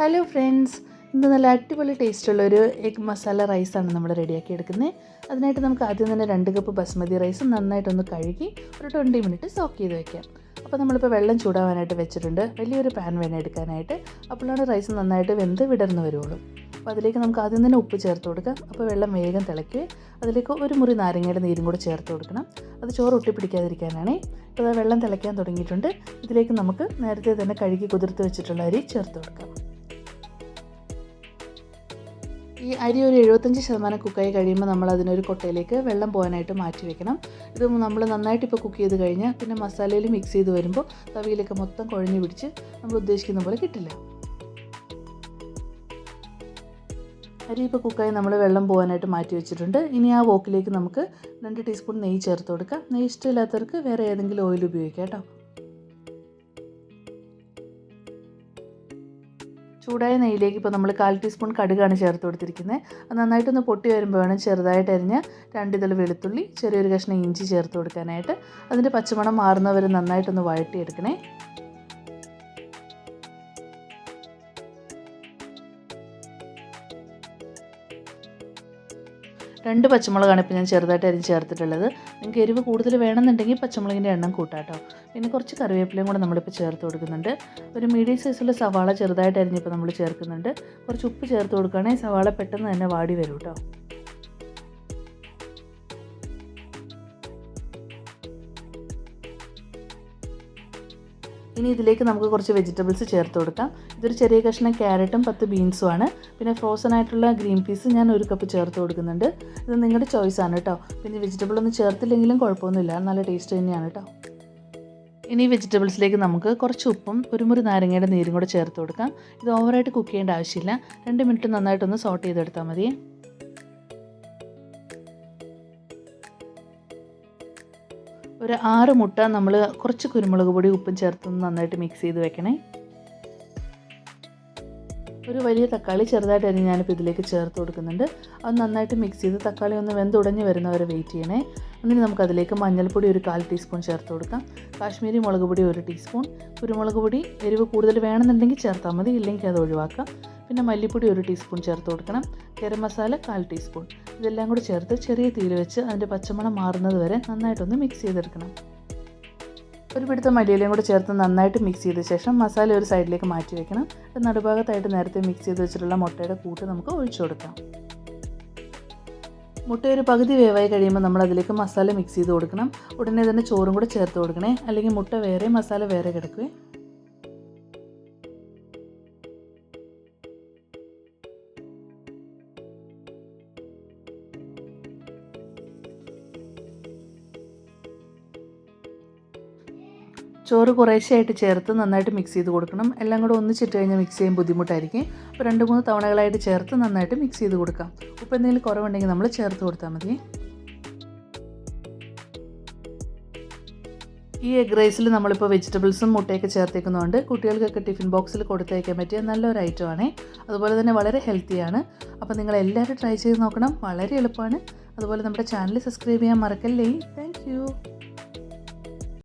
Hello friends ഇന്ന് നല്ല അടിപൊളി ടേസ്റ്റുള്ള ഒരു എഗ് മസാല റൈസാണ് നമ്മൾ റെഡിയാക്കി എടുക്കുന്നത് അതിനായിട്ട് നമുക്ക് ആദ്യം തന്നെ രണ്ട് കപ്പ് ബസ്മതി റൈസ് നന്നായിട്ടൊന്ന് കഴുകി ഒരു ട്വന്റി മിനിറ്റ് സോക്ക് ചെയ്ത് വെക്കാം. അപ്പോൾ നമ്മളിപ്പോൾ വെള്ളം ചൂടാവാനായിട്ട് വെച്ചിട്ടുണ്ട്. വലിയൊരു പാൻ വേണം എടുക്കാനായിട്ട്. അപ്പോഴാണ് റൈസ് നന്നായിട്ട് വെന്ത് വിടർന്ന് വരുള്ളൂ അപ്പോൾ അതിലേക്ക് നമുക്ക് ആദ്യം തന്നെ ഉപ്പ് ചേർത്ത് കൊടുക്കാം. അപ്പോൾ വെള്ളം വേഗം തിളയ്ക്കുക അതിലേക്ക് ഒരു മുറി നാരങ്ങയുടെ നീരും കൂടി ചേർത്ത് കൊടുക്കണം. അത് ചോറ് ഒട്ടിപ്പിടിക്കാതിരിക്കാനാണ് ഇപ്പോൾ ദാ വെള്ളം തിളയ്ക്കാൻ തുടങ്ങിയിട്ടുണ്ട്. ഇതിലേക്ക് നമുക്ക് നേരത്തെ തന്നെ കഴുകി കുതിർത്ത് വെച്ചിട്ടുള്ള അരി ചേർത്ത് കൊടുക്കാം. ഈ അരി ഒരു എഴുപത്തഞ്ച് ശതമാനം കുക്കായി കഴിയുമ്പോൾ നമ്മൾ അതിനൊരു കൊട്ടയിലേക്ക് വെള്ളം പോകാനായിട്ട് മാറ്റി വെക്കണം. ഇത് നമ്മൾ നന്നായിട്ട് ഇപ്പോൾ കുക്ക് ചെയ്ത് കഴിഞ്ഞാൽ പിന്നെ മസാലയിൽ മിക്സ് ചെയ്ത് വരുമ്പോൾ തവിയിലൊക്കെ മൊത്തം കുഴഞ്ഞു പിടിച്ച് നമ്മൾ ഉദ്ദേശിക്കുന്ന പോലെ കിട്ടില്ല. അരി ഇപ്പോൾ കുക്കായി നമ്മൾ വെള്ളം പോകാനായിട്ട് മാറ്റി വെച്ചിട്ടുണ്ട്. ഇനി ആ വോക്കിലേക്ക് നമുക്ക് രണ്ട് ടീസ്പൂൺ നെയ്യ് ചേർത്ത് കൊടുക്കാം. നെയ്യ് ഇഷ്ടമില്ലാത്തവർക്ക് വേറെ ഏതെങ്കിലും ഓയിൽ ഉപയോഗിക്കാം കേട്ടോ. ചൂടായ നെയ്യിലേക്ക് ഇപ്പോൾ നമ്മൾ കാൽ ടീസ്പൂൺ കടുകാണ് ചേർത്ത് കൊടുത്തിരിക്കുന്നത്. അത് നന്നായിട്ടൊന്ന് പൊട്ടി വരുമ്പോൾ വേണം ചെറുതായിട്ട് അരിഞ്ഞ രണ്ട് ഇതൾ വെളുത്തുള്ളി ചെറിയൊരു കഷ്ണം ഇഞ്ചി ചേർത്ത് കൊടുക്കാനായിട്ട്. അതിന്റെ പച്ചമണം മാറുന്നവരെ നന്നായിട്ടൊന്ന് വഴട്ടിയെടുക്കണേ രണ്ട് പച്ചമുളകാണ് ഇപ്പോൾ ഞാൻ ചെറുതായിട്ട് അരിഞ്ഞ് ചേർത്തിട്ടുള്ളത്. നിങ്ങൾക്ക് എരിവ് കൂടുതൽ വേണമെന്നുണ്ടെങ്കിൽ പച്ചമുളകിന്റെ എണ്ണം കൂട്ടാട്ടോ പിന്നെ കുറച്ച് കറിവേപ്പിലയും കൂടെ നമ്മളിപ്പോൾ ചേർത്ത് കൊടുക്കുന്നുണ്ട്. ഒരു മീഡിയം സൈസുള്ള സവാള ചെറുതായിട്ട് അരിഞ്ഞിപ്പോൾ നമ്മൾ ചേർക്കുന്നുണ്ട്. കുറച്ച് ഉപ്പ് ചേർത്ത് കൊടുക്കുകയാണെങ്കിൽ സവാള പെട്ടെന്ന് തന്നെ വാടി വരും കേട്ടോ. ഇനി ഇതിലേക്ക് നമുക്ക് കുറച്ച് വെജിറ്റബിൾസ് ചേർത്ത് കൊടുക്കാം. ഇതൊരു ചെറിയ കഷ്ണം ക്യാരറ്റും പത്ത് ബീൻസും ആണ്. പിന്നെ ഫ്രോസൺ ആയിട്ടുള്ള ഗ്രീൻ പീസ് ഞാൻ ഒരു കപ്പ് ചേർത്ത് കൊടുക്കുന്നുണ്ട്. ഇത് നിങ്ങളുടെ ചോയ്സ് ആണ് കേട്ടോ പിന്നെ വെജിറ്റബിൾ ഒന്നും ചേർത്തില്ലെങ്കിലും കുഴപ്പമൊന്നുമില്ല. നല്ല ടേസ്റ്റ് തന്നെയാണ് കേട്ടോ ഇനി വെജിറ്റബിൾസിലേക്ക് നമുക്ക് കുറച്ച് ഉപ്പും ഒരു മുറി നാരങ്ങയുടെ നീരും കൂടെ ചേർത്ത് കൊടുക്കാം. ഇത് ഓവറായിട്ട് കുക്ക് ചെയ്യേണ്ട ആവശ്യമില്ല. രണ്ട് മിനിറ്റ് നന്നായിട്ടൊന്ന് സോട്ട് ചെയ്തെടുത്താൽ മതി. ഒരു ആറ് മുട്ട നമ്മൾ കുറച്ച് കുരുമുളക് പൊടി ഉപ്പും ചേർത്തൊന്ന് നന്നായിട്ട് മിക്സ് ചെയ്ത് വെക്കണേ. ഒരു വലിയ തക്കാളി ചെറുതായിട്ട് അരിഞ്ഞ് ഞാനിപ്പോൾ ഇതിലേക്ക് ചേർത്ത് കൊടുക്കുന്നുണ്ട്. അത് നന്നായിട്ട് മിക്സ് ചെയ്ത് തക്കാളി ഒന്ന് വെന്തുടഞ്ഞ് വരുന്നവരെ വെയിറ്റ് ചെയ്യണേ. എന്നിട്ട് നമുക്കതിലേക്ക് മഞ്ഞൾപ്പൊടി ഒരു കാൽ ടീസ്പൂൺ ചേർത്ത് കൊടുക്കാം. കാശ്മീരി മുളക് പൊടി ഒരു ടീസ്പൂൺ കുരുമുളക് പൊടി എരിവ് കൂടുതൽ വേണമെന്നുണ്ടെങ്കിൽ ചേർത്താൽ മതി ഇല്ലെങ്കിൽ അത് ഒഴിവാക്കാം. പിന്നെ മല്ലിപ്പൊടി ഒരു ടീസ്പൂൺ ചേർത്ത് കൊടുക്കണം. ഗരം മസാല കാൽ ടീസ്പൂൺ. ഇതെല്ലാം കൂടി ചേർത്ത് ചെറിയ തീയിൽ വെച്ച് അതിന്റെ പച്ചമണം മാറുന്നത് വരെ നന്നായിട്ടൊന്ന് മിക്സ് ചെയ്തെടുക്കണം. ഒരു പിടുത്തം മല്ലിയിലയും കൂടെ ചേർത്ത് നന്നായിട്ട് മിക്സ് ചെയ്ത ശേഷം മസാല ഒരു സൈഡിലേക്ക് മാറ്റി വെക്കണം. നടുഭാഗത്തായിട്ട് നേരത്തെ മിക്സ് ചെയ്ത് വെച്ചിട്ടുള്ള മുട്ടയുടെ കൂട്ട് നമുക്ക് ഒഴിച്ചു കൊടുക്കാം. മുട്ട ഒരു പകുതി വേവായി കഴിയുമ്പോൾ നമ്മൾ അതിലേക്ക് മസാല മിക്സ് ചെയ്ത് കൊടുക്കണം. ഉടനെ തന്നെ ചോറും കൂടെ ചേർത്ത് കൊടുക്കണേ. അല്ലെങ്കിൽ മുട്ട വേറെ മസാല വേറെ കിടക്കുവേ. ചോറ് കുറേശ്ശെയായിട്ട് ചേർത്ത് നന്നായിട്ട് മിക്സ് ചെയ്ത് കൊടുക്കണം. എല്ലാം കൂടെ ഒന്നിച്ചിട്ട് കഴിഞ്ഞാൽ മിക്സ് ചെയ്യാൻ ബുദ്ധിമുട്ടായിരിക്കും. അപ്പോൾ രണ്ട് മൂന്ന് തവണകളായിട്ട് ചേർത്ത് നന്നായിട്ട് മിക്സ് ചെയ്ത് കൊടുക്കാം. ഉപ്പ് എന്തെങ്കിലും കുറവുണ്ടെങ്കിൽ നമ്മൾ ചേർത്ത് കൊടുത്താൽ മതി. ഈ എഗ് റൈസിൽ നമ്മളിപ്പോൾ വെജിറ്റബിൾസും മുട്ടയൊക്കെ ചേർത്തേക്കുന്നതുകൊണ്ട് കുട്ടികൾക്കൊക്കെ ടിഫിൻ ബോക്സിൽ കൊടുത്തേക്കാൻ പറ്റിയ നല്ലൊരു ഐറ്റമാണ് അതുപോലെ തന്നെ വളരെ ഹെൽത്തിയാണ് അപ്പോൾ നിങ്ങൾ എല്ലാവരും ട്രൈ ചെയ്ത് നോക്കണം. വളരെ എളുപ്പമാണ്. അതുപോലെ നമ്മുടെ ചാനൽ സബ്സ്ക്രൈബ് ചെയ്യാൻ മറക്കല്ലേ. താങ്ക്